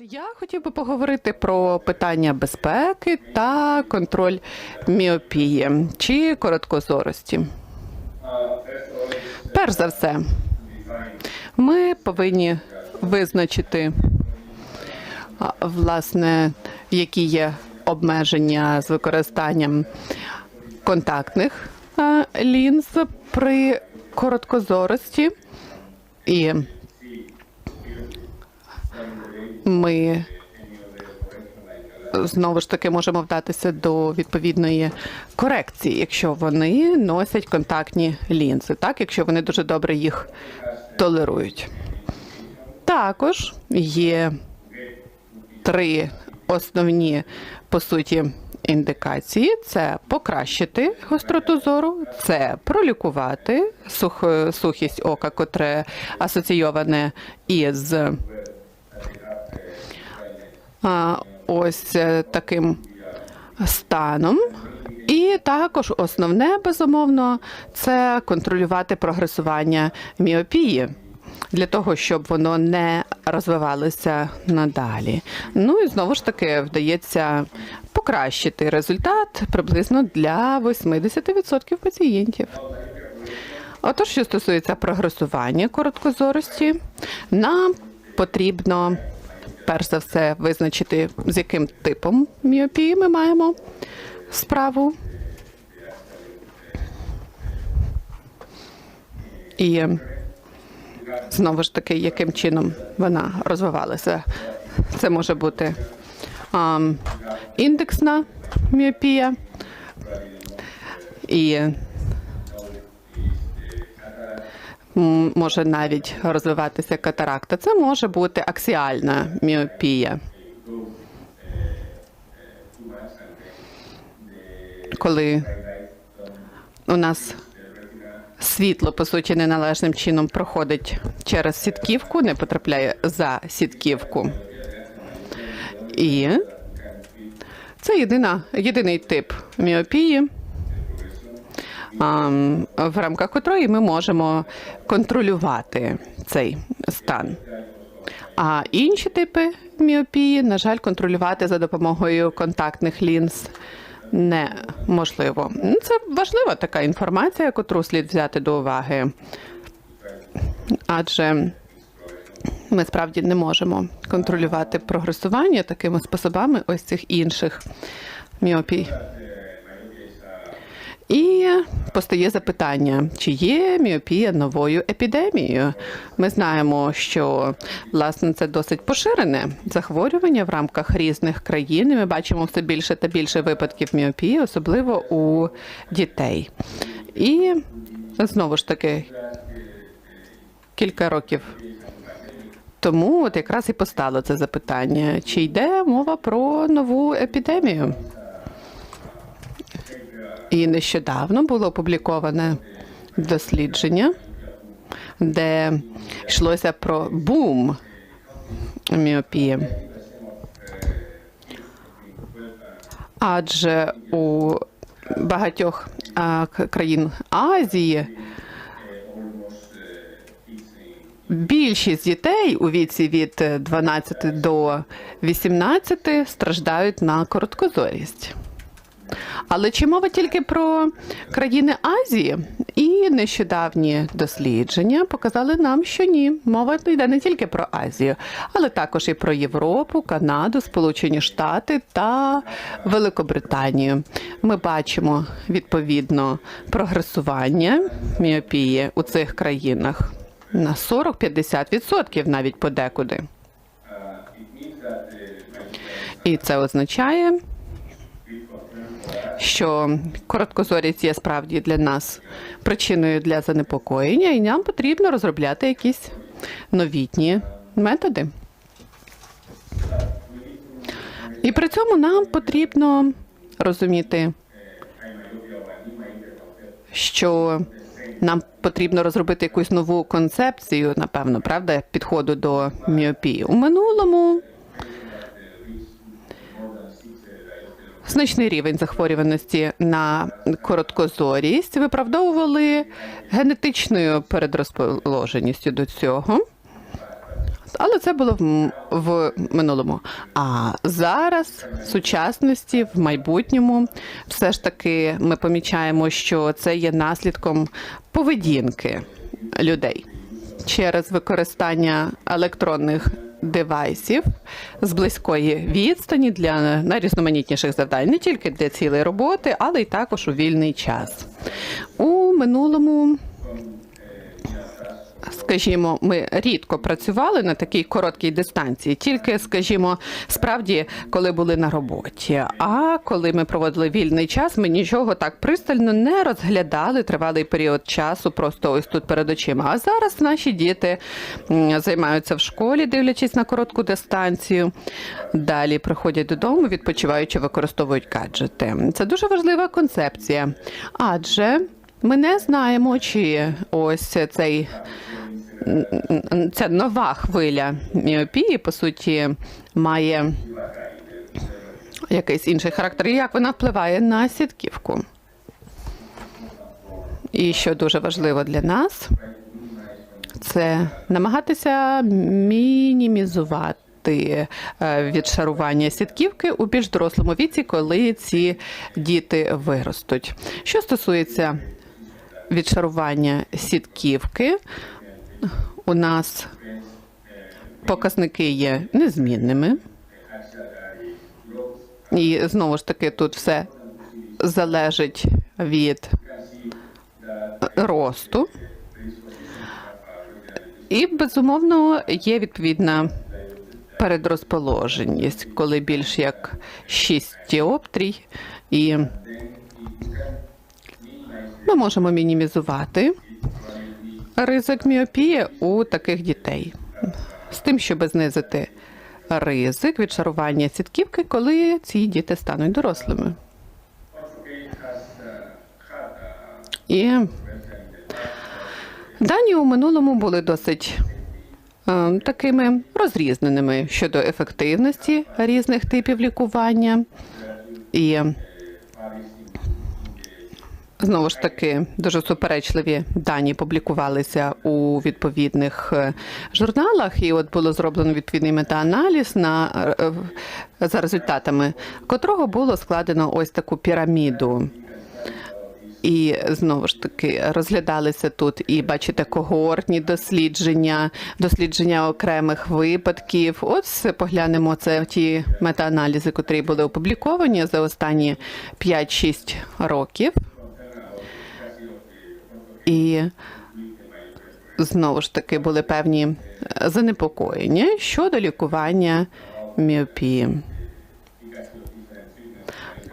Я хотів би поговорити про питання безпеки та контроль міопії чи короткозорості. Перш за все, ми повинні визначити, власне, які є обмеження з використанням контактних лінз при короткозорості. І ми знову ж таки можемо вдатися до відповідної корекції, якщо вони носять контактні лінзи, так якщо вони дуже добре їх толерують. Також є три основні по суті індикації: це покращити гостроту зору, це пролікувати сух, сухість ока, котре асоційоване із ось е, таким станом. І також основне, безумовно, це контролювати прогресування міопії для того, щоб воно не розвивалося надалі. Ну і знову ж таки вдається покращити результат приблизно для 80% пацієнтів. Отож, що стосується прогресування короткозорості, нам потрібно перш за все визначити, з яким типом міопії ми маємо справу. І знову ж таки, яким чином вона розвивалася. Це може бути а, індексна міопія і може навіть розвиватися катаракта. Це може бути аксіальна міопія. Коли у нас світло, по суті, неналежним чином проходить через сітківку, не потрапляє за сітківку. І це єдина, єдиний тип міопії, в рамках котрої ми можемо контролювати цей стан. А інші типи міопії, на жаль, контролювати за допомогою контактних лінз неможливо. Ну, Це важлива така інформація, яку слід взяти до уваги. Адже ми справді не можемо контролювати прогресування такими способами ось цих інших міопій. І постає запитання, чи є міопія новою епідемією. Ми знаємо, що власне це досить поширене захворювання в рамках різних країн. Ми бачимо все більше та більше випадків міопії, особливо у дітей. І знову ж таки кілька років тому от якраз і постало це запитання: чи йде мова про нову епідемію? І нещодавно було опубліковане дослідження, де йшлося про бум міопії. Адже у багатьох країн Азії більшість дітей у віці від 12 до 18 страждають на короткозорість. Але чи мова тільки про країни Азії? І нещодавні дослідження показали нам, що ні, мова йде не тільки про Азію, але також і про Європу, Канаду, Сполучені Штати та Великобританію. Ми бачимо відповідно прогресування міопії у цих країнах на 40-50% навіть подекуди. І це означає, що короткозорість є справді для нас причиною для занепокоєння, і нам потрібно розробляти якісь новітні методи. І при цьому нам потрібно розуміти, що нам потрібно розробити якусь нову концепцію, напевно, правда, підходу до міопії. У минулому Значний рівень захворюваності на короткозорість виправдовували генетичною передрозположеністю до цього. Але це було в, в минулому. А зараз, в сучасності, в майбутньому, все ж таки ми помічаємо, що це є наслідком поведінки людей через використання електронних девайсів з близької відстані для найрізноманітніших завдань, не тільки для цілої роботи, але й також у вільний час. У минулому скажімо, ми рідко працювали на такій короткій дистанції, тільки, скажімо, справді, коли були на роботі. А коли ми проводили вільний час, ми нічого так пристально не розглядали тривалий період часу, просто ось тут перед очима. А зараз наші діти займаються в школі, дивлячись на коротку дистанцію. Далі приходять додому, відпочиваючи, використовують гаджети. Це дуже важлива концепція, адже ми не знаємо, чи ось цей ця нова хвиля міопії, по суті, має якийсь інший характер, і як вона впливає на сітківку. І що дуже важливо для нас, це намагатися мінімізувати е, відшарування сітківки у більш дорослому віці, коли ці діти виростуть. Що стосується відшарування сітківки, у нас показники є незмінними. І знову ж таки тут все залежить від росту. І, безумовно, є відповідна передрозположеність, коли більш як 6 діоптрій, і ми можемо мінімізувати ризик міопії у таких дітей з тим, щоб знизити ризик відшарування сітківки, коли ці діти стануть дорослими. І дані у минулому були досить е, такими розрізненими щодо ефективності різних типів лікування. І Знову ж таки, дуже суперечливі дані публікувалися у відповідних е, журналах, і от було зроблено відповідний метааналіз, на, е, за результатами котрого було складено ось таку піраміду. І знову ж таки розглядалися тут і бачите когортні дослідження, дослідження окремих випадків. Ось поглянемо це ті метааналізи, котрі були опубліковані за останні 5-6 років. І знову ж таки були певні занепокоєння щодо лікування міопії.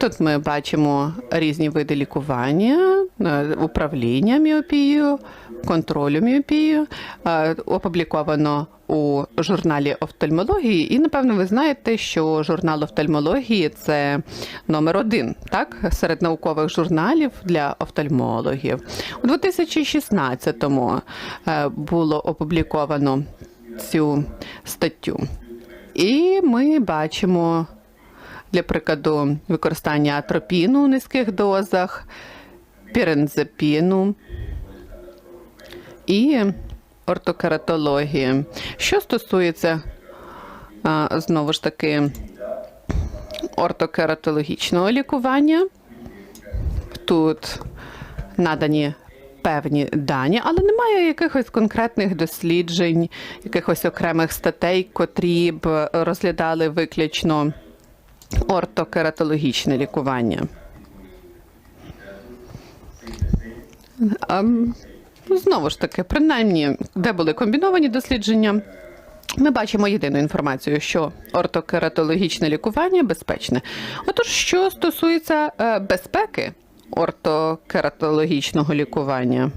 Тут ми бачимо різні види лікування, е, управління міопією, контролю міопією. Е, Опубліковано у журналі офтальмології. І, напевно, ви знаєте, що журнал офтальмології це номер один так, серед наукових журналів для офтальмологів. У 2016-му е, було опубліковано цю статтю. І ми бачимо для прикладу використання атропіну у низьких дозах, пірензепіну і ортокератології. Що стосується знову ж таки ортокератологічного лікування, тут надані певні дані, але немає якихось конкретних досліджень, якихось окремих статей, котрі б розглядали виключно ортокератологічне лікування. А, ну, Знову ж таки, принаймні, де були комбіновані дослідження, ми бачимо єдину інформацію, що ортокератологічне лікування безпечне. Отож, що стосується е, безпеки ортокератологічного лікування.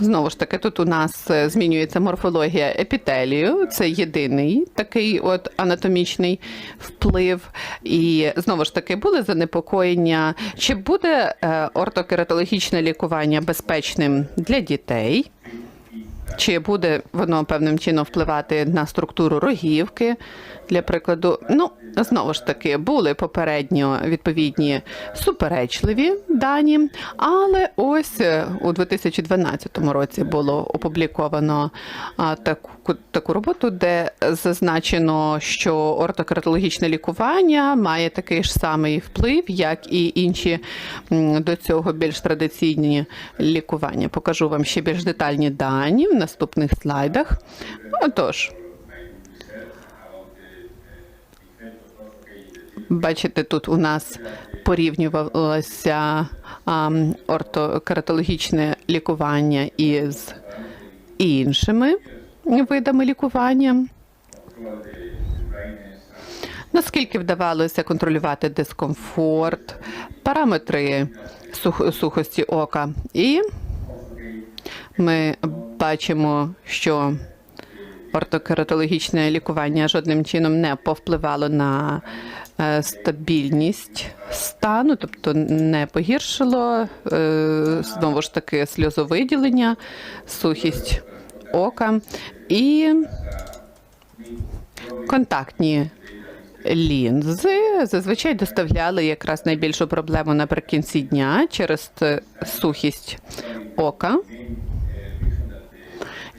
Знову ж таки, тут у нас е, змінюється морфологія епітелію. Це єдиний такий от анатомічний вплив. І знову ж таки були занепокоєння, чи буде е, ортокератологічне лікування безпечним для дітей. Чи буде воно певним чином впливати на структуру рогівки, для прикладу? Ну, Знову ж таки, були попередньо відповідні суперечливі дані, але ось е, у 2012 році було опубліковано таку, таку роботу, де зазначено, що ортокератологічне лікування має такий ж самий вплив, як і інші до цього більш традиційні лікування. Покажу вам ще більш детальні дані в наступних слайдах. Отож. Бачите, тут у нас порівнювалося ортокератологічне лікування із іншими видами лікування. Наскільки вдавалося контролювати дискомфорт, параметри сух- сухості ока. І ми бачимо, що ортокератологічне лікування жодним чином не повпливало на стабільність стану, тобто не погіршило е, знову ж таки сльозовиділення, сухість ока і контактні лінзи зазвичай доставляли якраз найбільшу проблему наприкінці дня через е, сухість ока.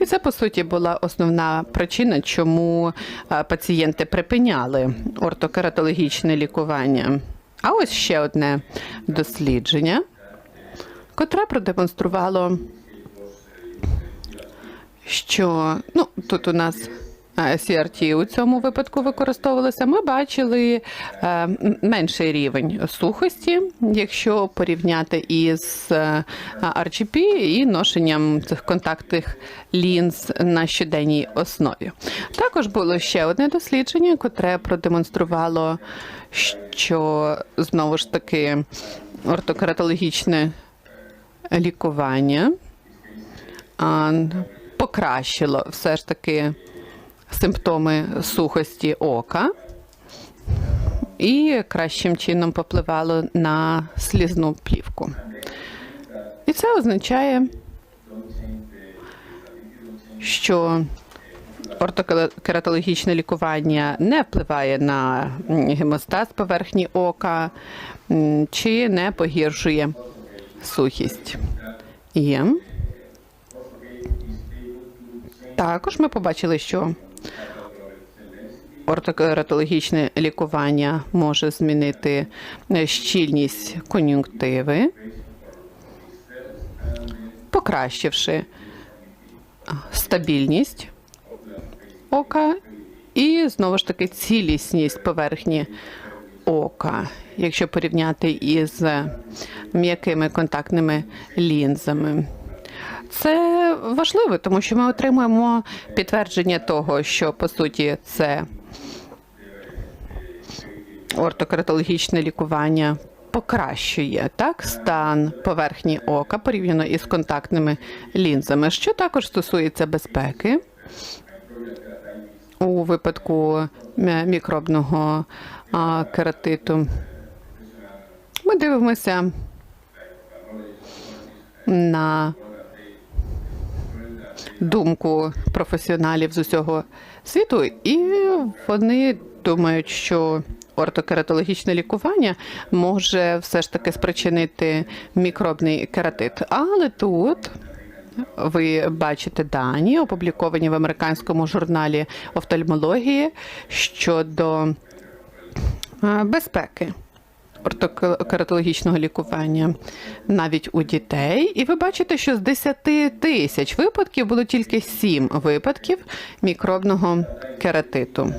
І це по суті була основна причина, чому е, пацієнти припиняли ортокератологічне лікування. А ось ще одне дослідження, котре продемонструвало, що ну тут у нас CRT у цьому випадку використовувалося. Ми бачили е, менший рівень сухості, якщо порівняти із е, RGP і ношенням цих контактних лінз на щоденній основі. Також було ще одне дослідження, котре продемонструвало, що знову ж таки ортокератологічне лікування покращило все ж таки симптоми сухості ока і кращим чином попливало на слізну плівку. І це означає, що ортокератологічне лікування не впливає на гемостаз поверхні ока чи не погіршує сухість. І також ми побачили, що ортокератологічне лікування може змінити е, щільність кон'юнктиви, покращивши стабільність ока і знову ж таки цілісність поверхні ока, якщо порівняти із м'якими контактними лінзами. Це важливо, тому що ми отримуємо підтвердження того, що по суті це ортокератологічне лікування покращує так стан поверхні ока порівняно із контактними лінзами, що також стосується безпеки. У випадку мікробного кератиту ми дивимося на думку професіоналів з усього світу, і вони думають, що ортокератологічне лікування може все ж таки спричинити мікробний кератит. Але тут ви бачите дані, опубліковані в американському журналі офтальмології щодо безпеки ортокератологічного лікування навіть у дітей. І ви бачите, що з 10 тисяч випадків було тільки 7 випадків мікробного кератиту.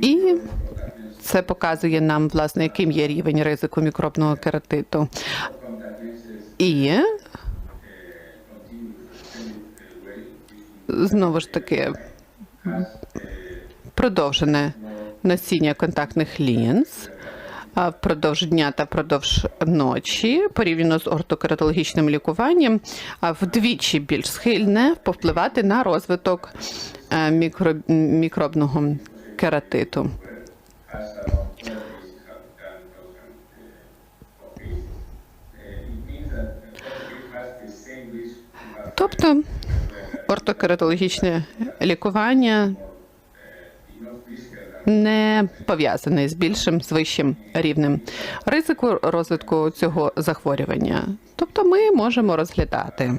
І це показує нам, власне, яким є рівень ризику мікробного кератиту. І знову ж таки продовжене носіння контактних лінз впродовж дня та впродовж ночі, порівняно з ортокератологічним лікуванням, вдвічі більш схильне повпливати на розвиток е, мікро, мікробного кератиту. Тобто ортокератологічне лікування не пов'язаний з більшим з вищим рівнем ризику розвитку цього захворювання. Тобто ми можемо розглядати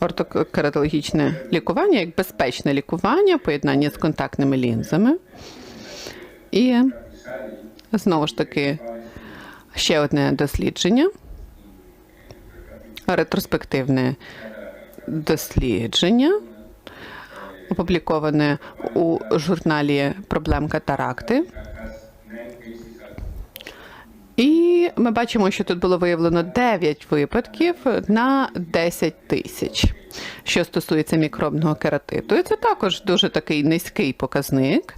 ортокератологічне лікування як безпечне лікування в поєднанні з контактними лінзами. І знову ж таки ще одне дослідження, ретроспективне дослідження, опубліковане у журналі Проблем катаракти. І ми бачимо, що тут було виявлено 9 випадків на 10 тисяч, що стосується мікробного кератиту. І це також дуже такий низький показник.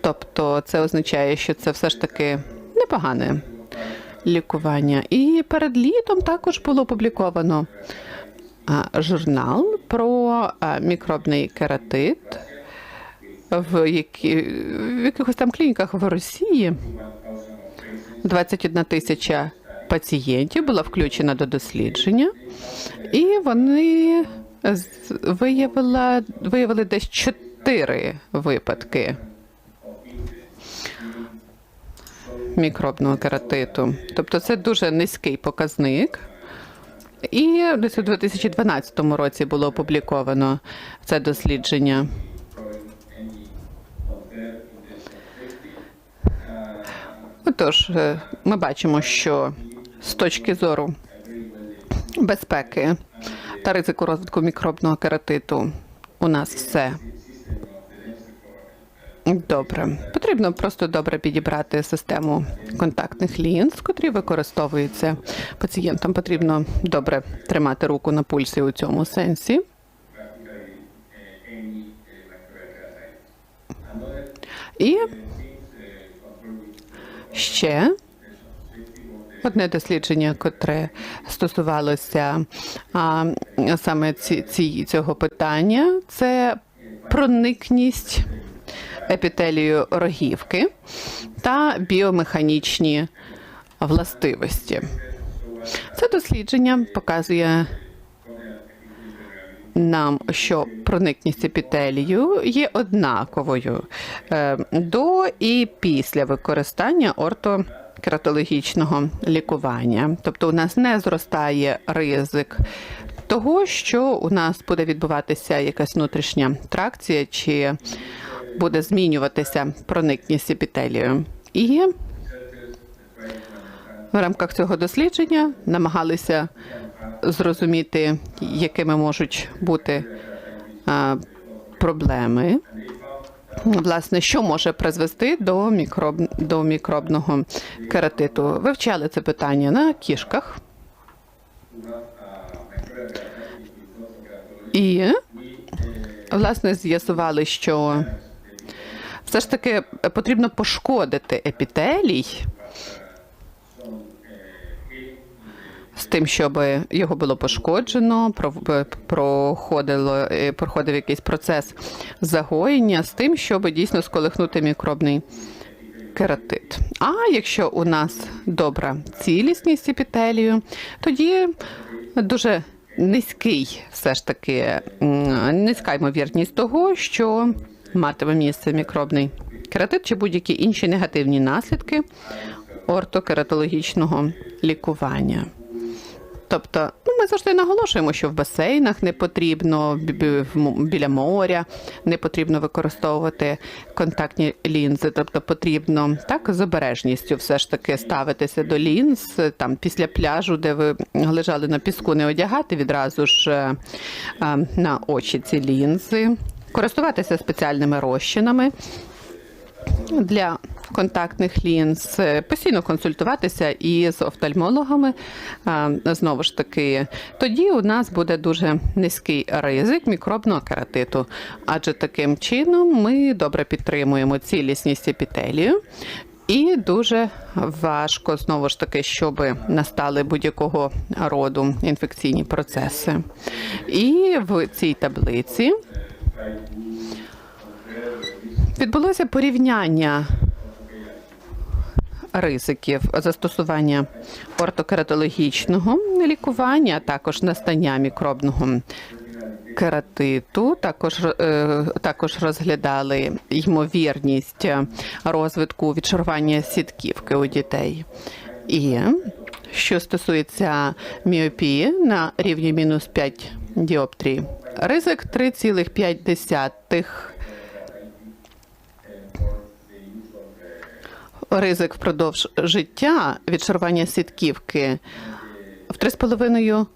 Тобто це означає, що це все ж таки непогане лікування. І перед літом також було опубліковано журнал про мікробний кератит в, які, в якихось там клініках в Росії. 21 тисяча пацієнтів була включена до дослідження, і вони виявила, виявили десь 4 випадки мікробного кератиту. Тобто це дуже низький показник. І десь у 2012 році було опубліковано це дослідження. Отож, е, ми бачимо, що з точки зору безпеки та ризику розвитку мікробного кератиту у нас все добре. Потрібно просто добре підібрати систему контактних лінз, котрі використовуються пацієнтам. Потрібно добре тримати руку на пульсі у цьому сенсі. І ще одне дослідження, котре стосувалося а, саме ці, ці, цього питання, це проникність епітелію рогівки та біомеханічні властивості. Це дослідження показує нам, що проникність епітелію є однаковою е, до і після використання ортокератологічного лікування. Тобто у нас не зростає ризик того, що у нас буде відбуватися якась внутрішня тракція чи буде змінюватися проникність епітелію. І в рамках цього дослідження намагалися зрозуміти, якими можуть бути проблеми. Власне, що може призвести до, мікроб... до мікробного кератиту? Вивчали це питання на кішках. І, власне, з'ясували, що все ж таки потрібно пошкодити епітелій з тим, щоб його було пошкоджено, про- проходило, е, проходив якийсь процес загоєння з тим, щоб дійсно сколихнути мікробний кератит. А якщо у нас добра цілісність епітелію, тоді дуже низький, все ж таки низька ймовірність того, що матиме місце мікробний кератит чи будь-які інші негативні наслідки ортокератологічного лікування. Тобто, ну ми завжди наголошуємо, що в басейнах не потрібно біля моря не потрібно використовувати контактні лінзи. Тобто потрібно так з обережністю все ж таки ставитися до лінз там після пляжу, де ви лежали на піску, не одягати відразу ж е, е, на очі ці лінзи, користуватися спеціальними розчинами для контактних лінз, постійно консультуватися із офтальмологами. Знову ж таки, тоді у нас буде дуже низький ризик мікробного кератиту, адже таким чином ми добре підтримуємо цілісність епітелію. І дуже важко знову ж таки, щоб настали будь-якого роду інфекційні процеси. І в цій таблиці відбулося порівняння ризиків застосування ортокератологічного лікування, також настання мікробного кератиту, також, е, також розглядали ймовірність розвитку відшарування сітківки у дітей. І що стосується міопії на рівні мінус 5 діоптрій, ризик 3,5 ризик впродовж життя відшарування сітківки в 3,5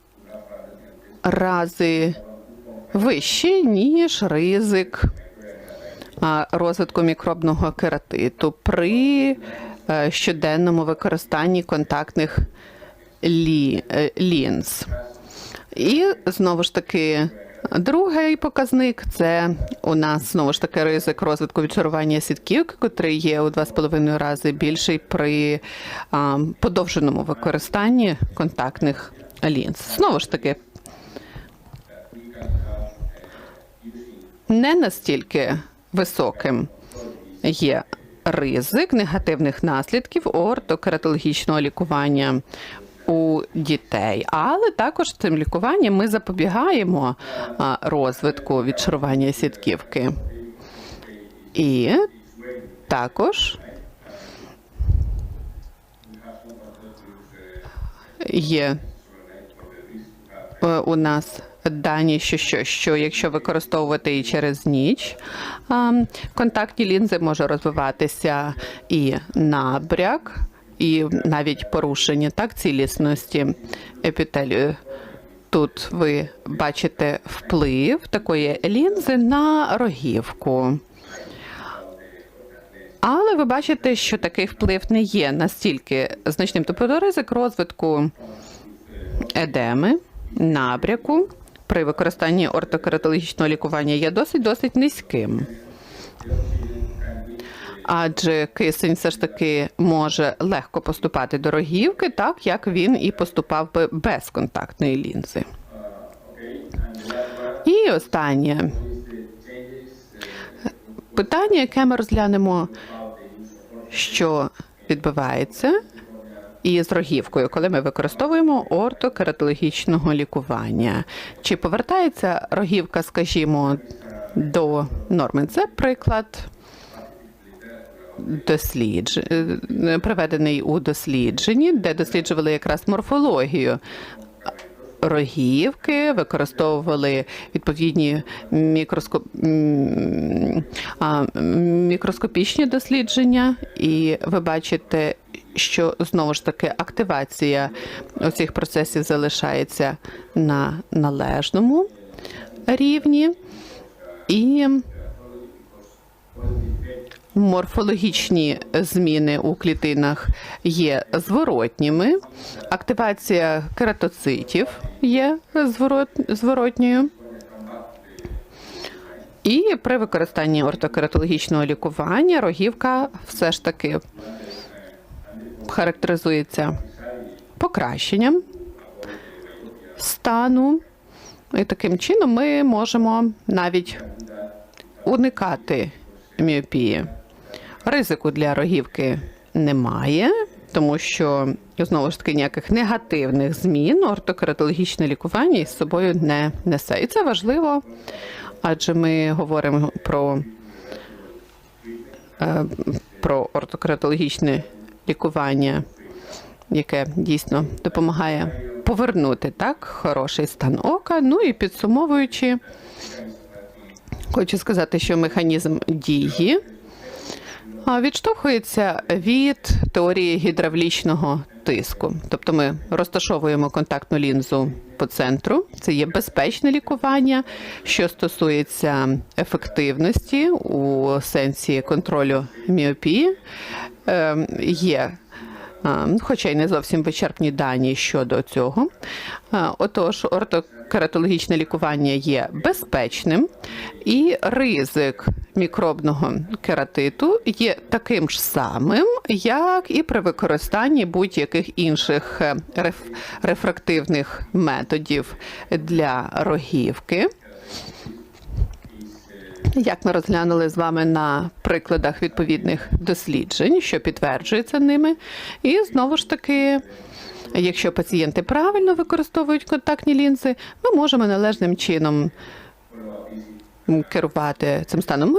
рази вищий, ніж ризик розвитку мікробного кератиту при е, щоденному використанні контактних лі, е, лінз. І знову ж таки, другий показник це у нас знову ж таки ризик розвитку відчарування сітківки, котрий є у 2,5 рази більший при а, подовженому використанні контактних лінз. Знову ж таки, не настільки високим є ризик негативних наслідків ортокератологічного лікування у дітей, але також цим лікуванням ми запобігаємо розвитку відшарування сітківки. І також є е, у нас дані, що, що, що якщо використовувати її через ніч, контактні лінзи може розвиватися і набряк, і навіть порушення так, цілісності епітелію. Тут ви бачите вплив такої лінзи на рогівку. Але ви бачите, що такий вплив не є настільки значним. Тобто ризик розвитку едеми, набряку при використанні ортокератологічного лікування є досить досить низьким. Адже кисень все ж таки може легко поступати до рогівки, так як він і поступав би без контактної лінзи. І останнє питання, яке ми розглянемо, що відбувається із рогівкою, коли ми використовуємо ортокератологічного лікування. Чи повертається рогівка, скажімо, до норми? Це приклад дослідж... е, приведений у дослідженні, де досліджували якраз морфологію рогівки, використовували відповідні мікроскоп... мікроскопічні дослідження, і ви бачите, що знову ж таки активація оцих процесів залишається на належному рівні. І морфологічні зміни у клітинах є зворотніми. Активація кератоцитів є зворот, зворотньою. І при використанні ортокератологічного лікування рогівка все ж таки характеризується покращенням стану. І таким чином ми можемо навіть уникати міопії. Ризику для рогівки немає, тому що знову ж таки ніяких негативних змін ортокератологічне лікування із собою не несе. І це важливо, адже ми говоримо про, е, про ортокератологічне лікування, яке дійсно допомагає повернути так хороший стан ока. Ну і підсумовуючи, хочу сказати, що механізм дії. Відштовхується від теорії гідравлічного тиску. Тобто ми розташовуємо контактну лінзу по центру. Це є безпечне лікування, що стосується ефективності у сенсі контролю міопії. Е, Є хоча й не зовсім вичерпні дані щодо цього. Отож, ортокератологічне лікування є безпечним, і ризик мікробного кератиту є таким ж самим, як і при використанні будь-яких інших е, реф- рефрактивних методів для рогівки. Як ми розглянули з вами на прикладах відповідних досліджень, що підтверджується ними, і знову ж таки, якщо пацієнти правильно використовують контактні лінзи, ми можемо належним чином керувати цим станом.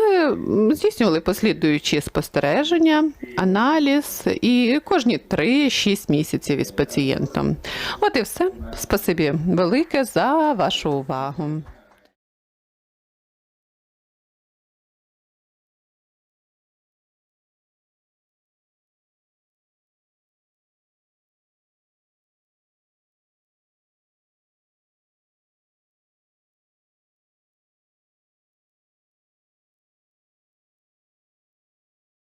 Ми здійснювали послідуючі спостереження, аналіз і кожні 3-6 місяців із пацієнтом. От і все. Спасибі велике за вашу увагу.